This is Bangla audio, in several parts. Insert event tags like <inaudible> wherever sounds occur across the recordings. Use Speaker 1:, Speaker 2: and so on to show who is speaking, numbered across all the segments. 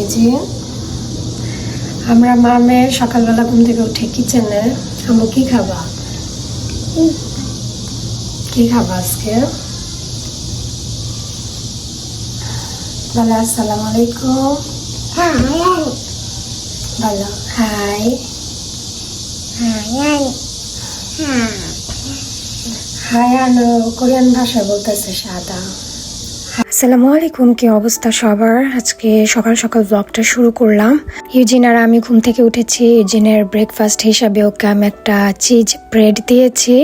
Speaker 1: এই যে আমরা মা মেয়ে সকালবেলা ঘুম থেকে উঠে কিচেনে আমু কি খাবা? কি খাবা আজকে? বলো আসসালামু আলাইকুম। বলো হাই। হাই আনো। কোরিয়ান ভাষায় বলতেছে সাদা। আসসালামু আলাইকুম কি অবস্থা সবার? আজকে সকাল সকাল ব্লগটা শুরু করলাম। ইউজিন আর আমি ঘুম থেকে উঠেছি। ইউজিনের ব্রেকফাস্ট হিসাবে ওকে আমি একটা চিজ ব্রেড দিয়েছি।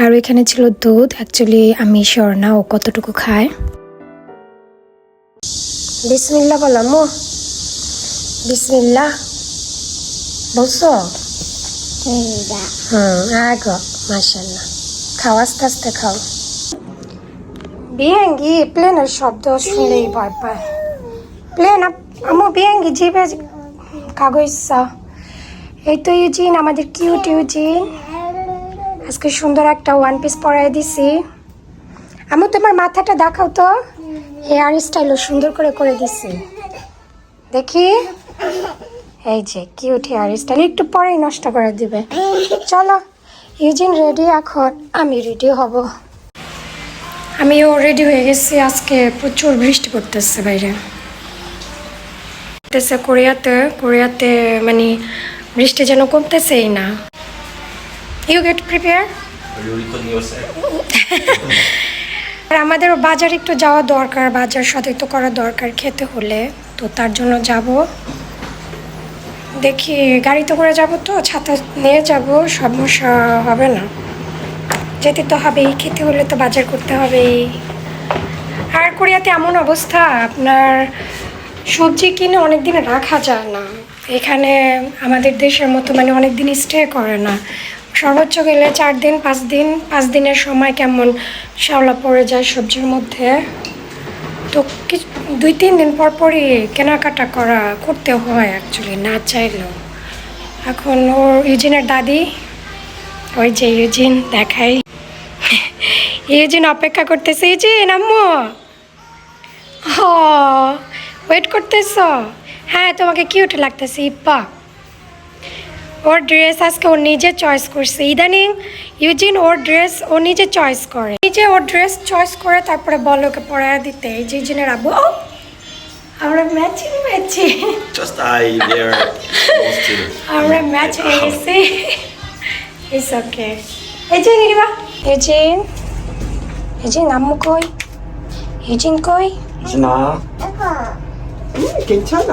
Speaker 1: আর এখানে ছিল দুধ। অ্যাকচুয়ালি আমি শিওর না ও কতটুকু খায়। বিসমিল্লা বললাম ও বিসমিল্লা বলছো? হুম আগো মাসাল্লাহ খাও আস্তে আস্তে খাও। বিয়াঙ্গি, প্লেনের শব্দ শুনলেই ভয় পায়। প্লেন আমু বিয়াঙ্গি জিবে কাগজ এই তো ইউজিন, আমাদের কিউট ইউজিন। আজকে সুন্দর একটা ওয়ান পিস পরাই দিছি। আমু, তোমার মাথাটা দেখাও তো। হেয়ার স্টাইলও সুন্দর করে করে দিছি। দেখি। এই যে, কিউট হেয়ার স্টাইল একটু পরেই নষ্ট করে দিবে। চলো, ইউজিন রেডি এখন। আমি রেডি হব। আমিও রেডি হয়ে গেছি। আজকে প্রচুর বৃষ্টি পড়তেছে বাইরে। পড়তেছে কোরিয়াতে। কোরিয়াতে মানে বৃষ্টি যেন কমতেছেই না। You get prepare? আর আমাদেরও বাজার একটু যাওয়া দরকার, বাজার সতর্ক করা দরকার খেতে হলে। তো তার জন্য যাব। দেখি গাড়িতে করে যাব তো, ছাতা নিয়ে যাব, সমস্যা হবে না। যেতে তো হবেই, খেতে হলে তো বাজার করতে হবেই। আর কোরিয়াতে এমন অবস্থা, আপনার সবজি কিনে অনেক দিন রাখা যায় না। এখানে আমাদের দেশের মতো মানে অনেক দিন স্টে করে না। সর্বোচ্চ গেলে চার দিন, পাঁচ দিন, পাঁচ দিনের সময় কেমন শ্যাওলা পড়ে যায় সবজির মধ্যে। তো কিছু দুই, তিন দিন পর পরই কেনাকাটা করা, করতে হয় অ্যাকচুয়ালি না চাইলেও। এখন ওর ইউজিনের দাদি, ওই যে ইউজিন দেখাই। ইউজিন অপেক্ষা করতেছে ইউজিন আম্মু হ ওয়েট করতেছ? হ্যাঁ তোমাকে কিউট লাগতেছে ইপ্পা। ওর ড্রেস আজকে ও নিজে চয়েস করছে। ইদানিং ইউজিন ওর ড্রেস ও নিজে চয়েস করে। নিজে ওর ড্রেস চয়েস করে তারপরে বলে ওকে পরায় দিতে। এই যে ইউজিনের আব্বু। আমরা ম্যাচিং ম্যাচিং. আমরা ম্যাচ হয়ে গেছি ইটস ওকে এজিন ইরিবা এজিন এজিন আম্মু কই এজিন কই
Speaker 2: 유진아.
Speaker 3: 응, 괜찮아.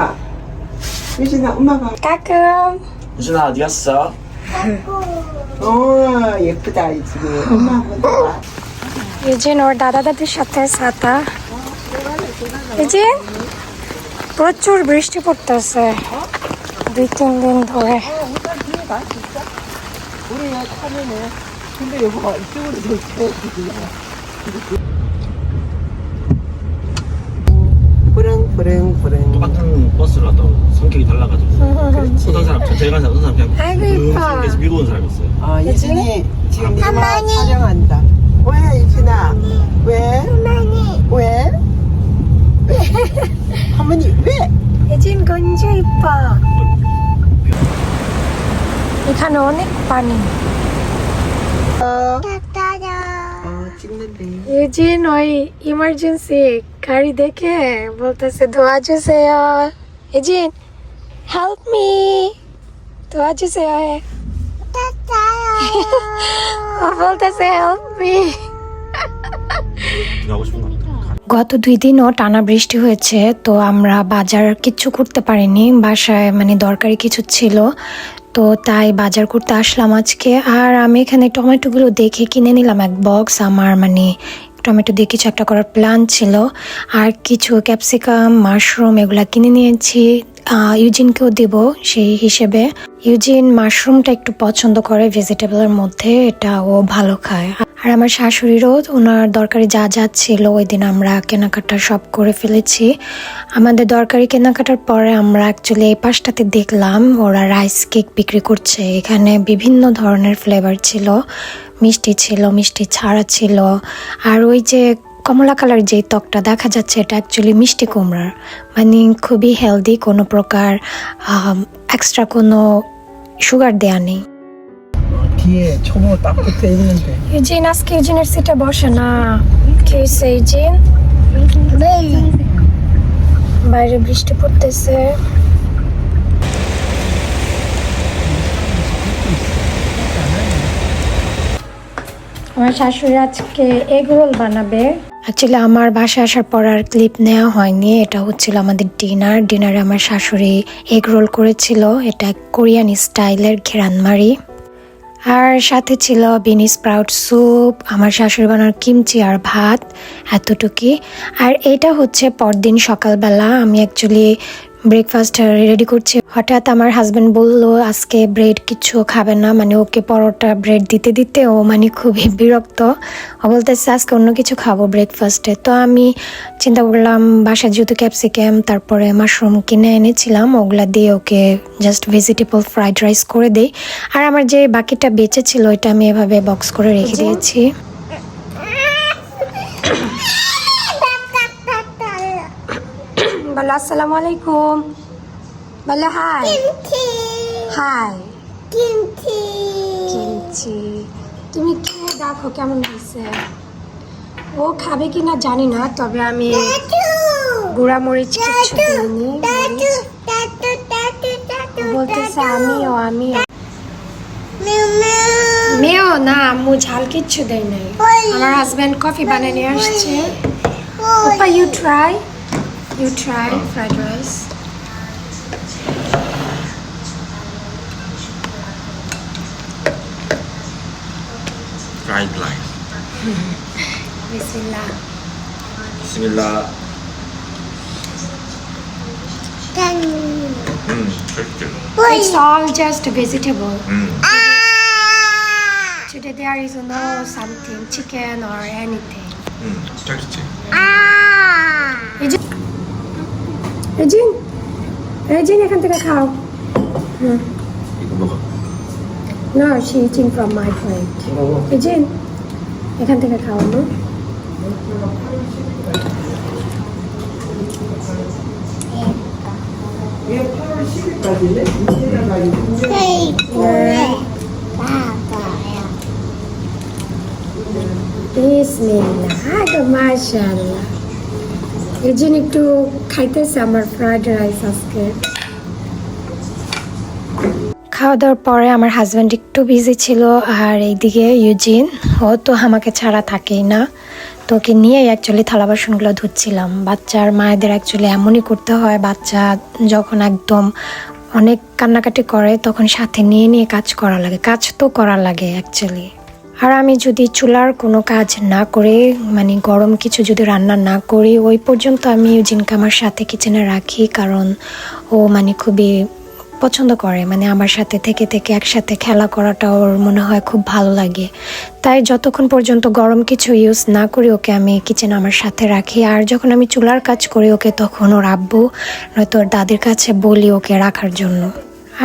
Speaker 3: 유진아, 엄마가.
Speaker 1: কাকুম
Speaker 2: 유진아 어디 갔어?
Speaker 3: 어, 예쁘다, 이 집이. 엄마 보다.
Speaker 1: ইজিন ওর দাদা দাদির সাথে ছাতা ইজিন প্রচুর বৃষ্টি পড়তেছে দুই তিন দিন ধরে
Speaker 3: 우리 타면은, 근데 여보가 이쪽으로 더 있어. 부릉부릉부릉
Speaker 2: 똑같은 버스라도 성격이 달라가지고 그렇지. 어떤 사람 저희 간 사람 어떤 사람 그냥
Speaker 1: 아이고,
Speaker 2: 음,
Speaker 1: 이뻐.
Speaker 2: 상대에서 밀고 온 사람이 있어요
Speaker 3: 아 예진이 지금 엄마 엄마니. 촬영한다 왜 예진아 왜? 할머니 왜? 왜? 할머니 왜?
Speaker 1: 예진 건조 이뻐
Speaker 3: 이간 오닉
Speaker 1: 빠니 এই যে নয় ইমার্জেন্সি গাড়ি দেখে বলতেছে দোয়া জুসে এই হেল্প মি দোয়া জুসে বলতেছে হেল্প মি গত দুই দিনও টানা বৃষ্টি হয়েছে, তো আমরা বাজার কিছু করতে পারিনি, বাসায় মানে দরকারি কিছু ছিল। তো তাই বাজার করতে আসলাম আজকে। আর আমি এখানে টমেটোগুলো দেখে কিনে নিলাম, এক বক্স আমার মানে টমেটো দিয়ে কিছু একটা করার প্ল্যান ছিল। আর কিছু ক্যাপসিকাম মাশরুম এগুলা কিনে নিয়েছি। ইউজিনকেও দেব সেই হিসেবে। ইউজিন মাশরুমটা একটু পছন্দ করে ভেজিটেবলের মধ্যে, এটা ও ভালো খায়। আর আমার শাশুড়িরও ওনার দরকারি যা যা ছিল ওই দিন আমরা কেনাকাটা সব করে ফেলেছি। আমাদের দরকারি কেনাকাটার পরে আমরা অ্যাকচুয়ালি এই পাশটাতে দেখলাম, ওরা রাইস কেক বিক্রি করছে। এখানে বিভিন্ন ধরনের ফ্লেভার ছিল। মিষ্টি ছিল মিষ্টি ছাড়া ছিল। আর ওই যে
Speaker 4: কমলা কালার যে ত্বকটা দেখা যাচ্ছে এটা অ্যাকচুয়ালি মিষ্টি কুমড়ার। মানে খুবই হেলদি কোনো প্রকার এক্সট্রা কোনো সুগার দেয়া নেই। আজকে সিটে বসে না। খেয়েছে বাইরে বৃষ্টি পড়তেছে। আমার শাশুড়ি আজকে এগ রোল বানাবে। অ্যাকচুয়ালি আমার বাসায় আসার পর আর ক্লিপ নেওয়া হয়নি। এটা হচ্ছিল আমাদের ডিনার। ডিনারে আমার শাশুড়ি এগ রোল করেছিল। এটা কোরিয়ান স্টাইলের ঘেরানমারি। আর সাথে ছিল বিনি স্প্রাউট স্যুপ, আমার শাশুড়ি বানার কিমচি আর ভাত, এতটুকুই। আর এটা হচ্ছে পরদিন সকালবেলা আমি অ্যাকচুয়ালি ব্রেকফাস্ট রেডি করছি। হঠাৎ আমার হাজব্যান্ড বলল আজকে ব্রেড কিছু খাবে না। মানে ওকে পরোটা ব্রেড দিতে দিতে ও মানে খুবই বিরক্ত। ও বলতেছে আজকে অন্য কিছু খাব ব্রেকফাস্টে তো আমি চিন্তা করলাম বাসায় যেহেতু ক্যাপসিকাম তারপরে মাশরুম কিনে এনেছিলাম ওগুলা দিয়ে ওকে জাস্ট ভেজিটেবল ফ্রাইড রাইস করে দিই। আর আমার যে বাকিটা বেঁচে ছিল ওইটা আমি এভাবে বক্স করে রেখে দিয়েছি। বলো আসসালামু আলাইকুম। বলো হাই হাই কিনছি। তুমি খেয়ে দেখো কেমন হয়েছে। ও খাবে কি না জানি না তবে আমি গুঁড়া মরিচ কিচ্ছু দিইনি বলতেছে আমিও আমিও। মেয়েও না আম্মু ঝাল কিচ্ছু দেয় নাই। আমার হাজব্যান্ড কফি বানিয়ে নিয়ে আসছে। ওপা you You try fried rice.
Speaker 2: fried rice. <laughs> Bismillah. Bismillah. Then Mm, chicken.
Speaker 4: It's all just vegetable.
Speaker 2: Mm.
Speaker 4: ah Today there is no something chicken or anything.
Speaker 2: Mm, tasty. ah.
Speaker 4: জিন এই জিন এখান থেকে খাও
Speaker 2: হ্যাঁ
Speaker 4: না see eating from my plate এই জিন এখান থেকে খাও না বিসমিল্লাহ মাশাআল্লাহ মাশাআল্লাহ রেজিন একটু খাইতেছে আমার ফ্রাইড রাইস আজকে। খাওয়া দাওয়ার পরে আমার হাজব্যান্ড একটু বিজি ছিল, আর এইদিকে ইউজিন ও তো আমাকে ছাড়া থাকেই না। তো ওকে নিয়েই অ্যাকচুয়ালি থালা বাসনগুলো ধুচ্ছিলাম। বাচ্চার মায়েদের অ্যাকচুয়ালি এমনই করতে হয়, বাচ্চা যখন একদম অনেক কান্নাকাটি করে, তখন সাথে নিয়ে নিয়ে কাজ করা লাগে। কাজ তো করা লাগে অ্যাকচুয়ালি আর আমি যদি চুলার কোনো কাজ না করে মানে গরম কিছু যদি রান্না না করি, ওই পর্যন্ত আমি ইউজিনকে আমার সাথে কিচেনে রাখি, কারণ ও মানে খুবই পছন্দ করে। মানে আমার সাথে থেকে থেকে একসাথে খেলা করাটা ওর মনে হয় খুব ভালো লাগে। তাই যতক্ষণ পর্যন্ত গরম কিছু ইউজ না করি, ওকে আমি কিচেন আমার সাথে রাখি। আর যখন আমি চুলার কাজ করি, ওকে তখন ওর আব্বু, নয়তো ওর দাদির কাছে বলি ওকে রাখার জন্য।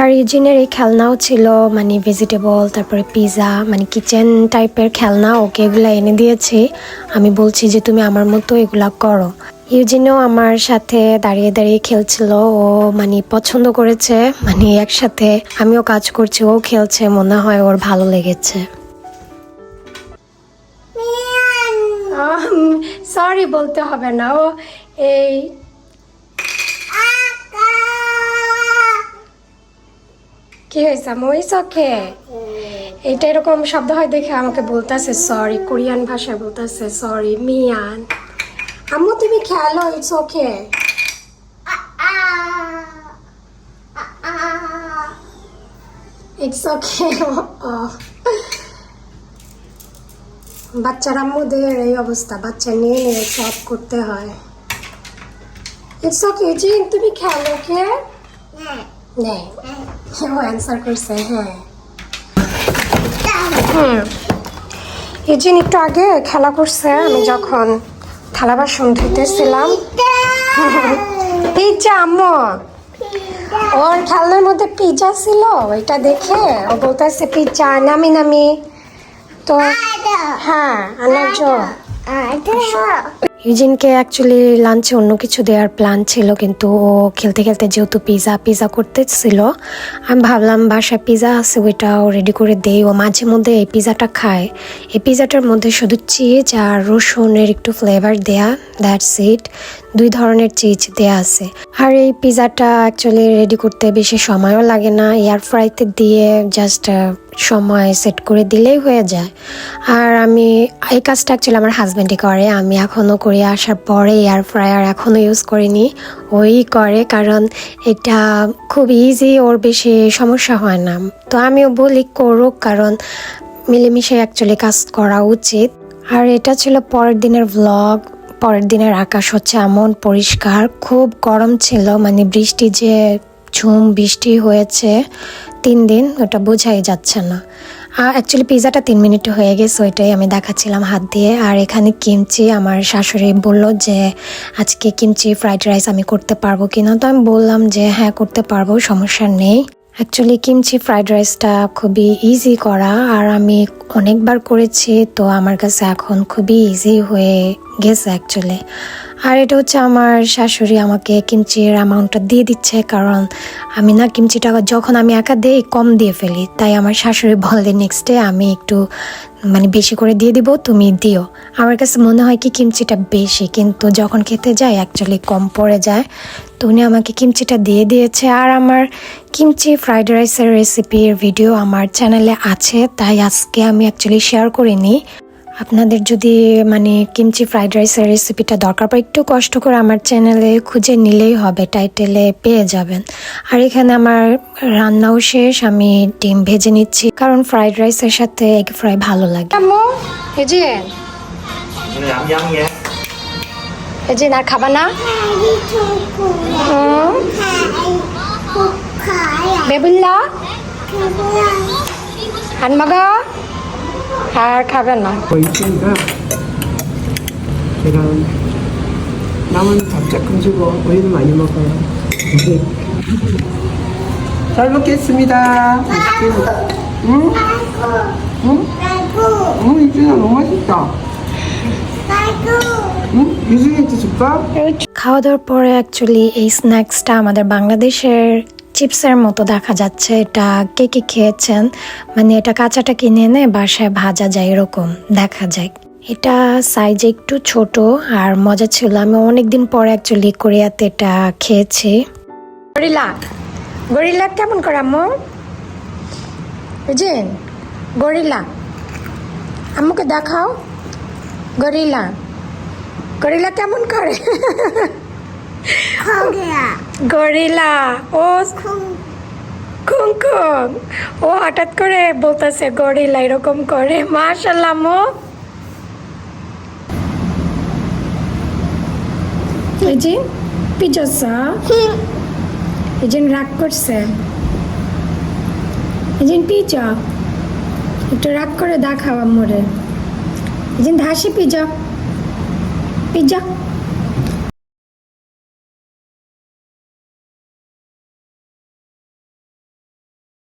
Speaker 4: আর ইউজিনের এই খেলনাও ছিল মানে ভেজিটেবল তারপরে পিৎজা মানে কিচেন টাইপের খেলনা, ওকে এগুলা এনে দিয়েছে। আমি বলছি যে, তুমি আমার মতো এগুলা করো। ইউজিনও আমার সাথে দাঁড়িয়ে দাঁড়িয়ে খেলছিল, ও মানে পছন্দ করেছে মানে একসাথে আমিও কাজ করছি, ও খেলছে, মনে হয় ওর ভালো লেগেছে। সরি বলতে হবে না, ও এই কি হয়েছে? আমু ইটস ওকে? এটা এরকম শব্দ হয় দেখে আমাকে বলতেছে সরি কোরিয়ান ভাষায় বলতেছে সরি মিয়ান আম্মু তুমি খেলো ইটস ওকে? ইটস ওকে <laughs> বাচ্চার আম্মুদের এই অবস্থা বাচ্চা নিয়ে নিয়ে সব করতে হয়। ইটস ওকে জিন তুমি খেলো ওকে? নেই ও অ্যান্সার করছে হ্যাঁ। হুম। ইজিন একটু আগে খেলা করছে আমি যখন থালা বাসন ধুতেছিলাম পিজ্জা আম্মু। ওর খেলনার মধ্যে পিজ্জা ছিল ওইটা দেখে ও বলতেছে পিজ্জা নামি নামি। তো হ্যাঁ আনার জন্য ইউজিনকে অ্যাকচুয়ালি লাঞ্চে অন্য কিছু দেওয়ার প্ল্যান ছিল, কিন্তু ও খেলতে খেলতে যেহেতু পিজা পিজা করতেছিল, আমি ভাবলাম বাসায় পিজা আছে ওইটাও রেডি করে দেই। ও মাঝে মধ্যে এই পিজাটা খায়। এই পিজাটার মধ্যে শুধু চিজ আর রসুনের একটু ফ্লেভার দেয়া দ্যাটস ইট দুই ধরনের চিজ দেয়া আছে। আর এই পিজাটা অ্যাকচুয়ালি রেডি করতে বেশি সময়ও লাগে না এয়ার ফ্রাইতে দিয়ে জাস্ট সময় সেট করে দিলেই হয়ে যায়। আর আমি, এই কাজটা অ্যাকচুয়ালি আমার হাজব্যান্ডই করে, আমি এখনও করে। আসার পরে এয়ার ফ্রায়ার এখনও ইউজ করিনি। ওই করে কারণ এটা খুব ইজি ওর বেশি সমস্যা হয় না। তো আমিও বলি করুক, কারণ মিলেমিশে অ্যাকচুয়ালি কাজ করা উচিত। আর এটা ছিল পরের দিনের ভ্লগ পরের দিনের আকাশ হচ্ছে এমন পরিষ্কার, খুব গরম ছিল মানে বৃষ্টি যে ঝুম বৃষ্টি হয়েছে, তিন দিন ওটা বোঝাই যাচ্ছে না। অ্যাকচুয়ালি পিজাটা তিন মিনিট হয়ে গেছে, ওইটাই আমি দেখাচ্ছিলাম হাত দিয়ে। আর এখানে কিমচি আমার শাশুড়ি বলল যে, আজকে কিমচি ফ্রাইড রাইস আমি করতে পারব কিনা? তো আমি বললাম যে হ্যাঁ করতে পারব, সমস্যা নেই। অ্যাকচুয়ালি কিমচি ফ্রাইড রাইসটা খুবই ইজি করা, আর আমি অনেকবার করেছি, তো আমার কাছে এখন খুবই ইজি হয়ে গেছে অ্যাকচুয়ালি আর এটা হচ্ছে আমার শাশুড়ি আমাকে কিমচির অ্যামাউন্টটা দিয়ে দিচ্ছে, কারণ আমি না কিমচিটা যখন আমি একা দিই, কম দিয়ে ফেলি। তাই আমার শাশুড়ি বলে নেক্সট ডে আমি একটু মানে বেশি করে দিয়ে দিব, তুমি দিও। আমার কাছে মনে হয় কি কিমচিটা বেশি, কিন্তু যখন খেতে যাই অ্যাকচুয়ালি কম পড়ে যায়। তো উনি আমাকে কিমচিটা দিয়ে দিয়েছে, আর আমার কিমচি ফ্রাইড রাইসের রেসিপির ভিডিও আমার চ্যানেলে আছে, তাই আজকে আমি অ্যাকচুয়ালি শেয়ার করিনি। আপনাদের যদি মানে কিমচি ফ্রাইড রাইসের রেসিপিটা দরকার পড়ে একটু কষ্ট করে আমার চ্যানেলে খুঁজে নিলেই হবে টাইটেলে পেয়ে যাবেন। আর এখানে আমার রান্নাও শেষ আমি ডিম ভেজে নিচ্ছি। কারণ ফ্রাইড রাইসের সাথে এগ ফ্রাই ভালো লাগে। ভেজে না খাবা না। বেবুল্লা হানমাগা। 먹어? আর খাবে না
Speaker 3: 뭐 있으니까 제가 남은 밥조금 주고 우유는 많이 먹어요. 네. 잘 먹겠습니다. 응? 응? 응, 이준아 너무 맛있다. 응? 유준이한테 줄까?
Speaker 4: খাওয়া দাওয়ার পরে অ্যাকচুয়ালি এই স্ন্যাক্সটা আমাদের বাংলাদেশের চিপসের মতো দেখা যাচ্ছে। এটা কে কে খেয়েছেন? মানে এটা কাঁচাটা কিনে এনে বাসায় ভাজা যায় এরকম, দেখা যায়। এটা সাইজে একটু ছোট আর মজা ছিল। আমি অনেকদিন পরে অ্যাকচুয়ালি কোরিয়াতে এটা খেয়েছি। গরিলা গরিলা কেমন করে আম্মু? বুঝেন গরিলা আম্মুকে দেখাও। গরিলা গরিলা কেমন করে? <laughs> গরিলা। ও খুং খুং ও হঠাৎ করে বলতেছে গরিলা এরকম করে। মাশাল্লাহ মো। এই যে পিজসা। এই যে রাগ করছে। এই যে পিজা। একটু রাগ করে দেখাও আম্মুরে। এই যে হাসি পিজা। পিজা।